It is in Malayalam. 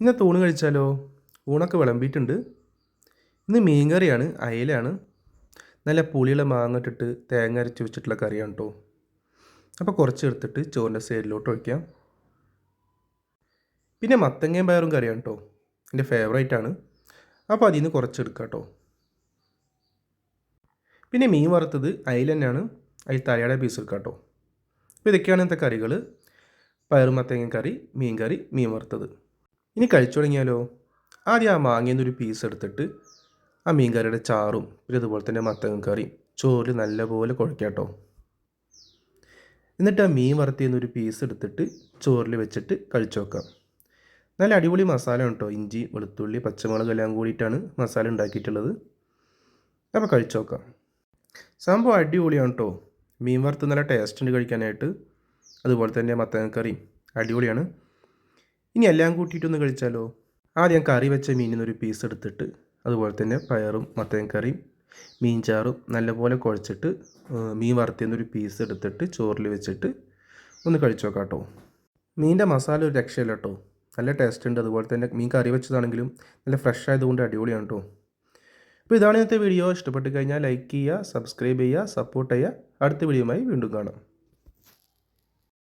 ഇന്നത്തെ ഊണ് കഴിച്ചാലോ? ഊണൊക്കെ വിളമ്പിയിട്ടുണ്ട്. ഇന്ന് മീൻ കറിയാണ് അയലയാണ്. നല്ല പുളിയുള്ള മാങ്ങ ഇട്ടിട്ട് തേങ്ങ അരച്ച് വെച്ചിട്ടുള്ള കറിയാണ് കേട്ടോ അപ്പോൾ കുറച്ച് എടുത്തിട്ട് ചോറിന്റെ സൈഡിലോട്ട് ഒഴിക്കാം. പിന്നെ മത്തങ്ങയും പയറും കറിയാണ് കേട്ടോ എന്റെ ഫേവറേറ്റ് ആണ്. അപ്പോൾ അതിൽ നിന്ന് കുറച്ച് എടുക്കാം കേട്ടോ പിന്നെ മീൻ വറുത്തത് അയിൽ തന്നെയാണ്. അതിൽ തലയുടെ പീസ് എടുക്കാം കേട്ടോ അപ്പോൾ ഇതൊക്കെയാണ് ഇന്നത്തെ കറികൾ പയറും മത്തങ്ങ കറി മീൻ കറി മീൻ വറുത്തത്. ഇനി കഴിച്ചു തുടങ്ങിയാലോ? ആദ്യം ആ മാങ്ങയിൽ നിന്നൊരു പീസ് എടുത്തിട്ട് ആ മീൻകറിയുടെ ചാറും പിന്നെ അതുപോലെ തന്നെ മത്തങ്ങ കറിയും ചോറിൽ നല്ലപോലെ കുഴക്കാം കേട്ടോ എന്നിട്ട് ആ മീൻ വറുത്തിന്ന് ഒരു പീസ് എടുത്തിട്ട് ചോറിൽ വെച്ചിട്ട് കഴിച്ചു നോക്കാം. നല്ല അടിപൊളി മസാല കേട്ടോ ഇഞ്ചി വെളുത്തുള്ളി പച്ചമുളക് എല്ലാം കൂടിയിട്ടാണ് മസാല ഉണ്ടാക്കിയിട്ടുള്ളത്. അപ്പോൾ കഴിച്ചു നോക്കാം. സംഭവം അടിപൊളിയാണ് കേട്ടോ മീൻ വറുത്ത് നല്ല ടേസ്റ്റ് ഉണ്ട് കഴിക്കാനായിട്ട്. അതുപോലെ തന്നെ മത്തങ്ങക്കറിയും അടിപൊളിയാണ്. ഇനി എല്ലാം കൂട്ടിയിട്ടൊന്ന് കഴിച്ചാലോ? ആദ്യം കറി വെച്ച മീനിന്നൊരു പീസ് എടുത്തിട്ട് അതുപോലെ തന്നെ പയറും കറിയും മീൻ ചാറും നല്ലപോലെ കുഴച്ചിട്ട് മീൻ വറുത്തിന്നൊരു പീസ് എടുത്തിട്ട് ചോറിൽ വെച്ചിട്ട് ഒന്ന് കഴിച്ചു നോക്കാം കേട്ടോ മീനിന്റെ മസാല ഒരു രക്ഷയില്ല കേട്ടോ നല്ല ടേസ്റ്റ് ഉണ്ട്. അതുപോലെ തന്നെ മീൻ കറി വെച്ചതാണെങ്കിലും നല്ല ഫ്രഷ് ആയതുകൊണ്ട് അടിപൊളിയാണ് കേട്ടോ അപ്പോൾ ഇതാണ് ഇന്നത്തെ വീഡിയോ ഇഷ്ടപ്പെട്ട് കഴിഞ്ഞാൽ ലൈക്ക് ചെയ്യുക സബ്സ്ക്രൈബ് ചെയ്യുക സപ്പോർട്ട് ചെയ്യുക. അടുത്ത വീഡിയോയുമായി വീണ്ടും കാണാം.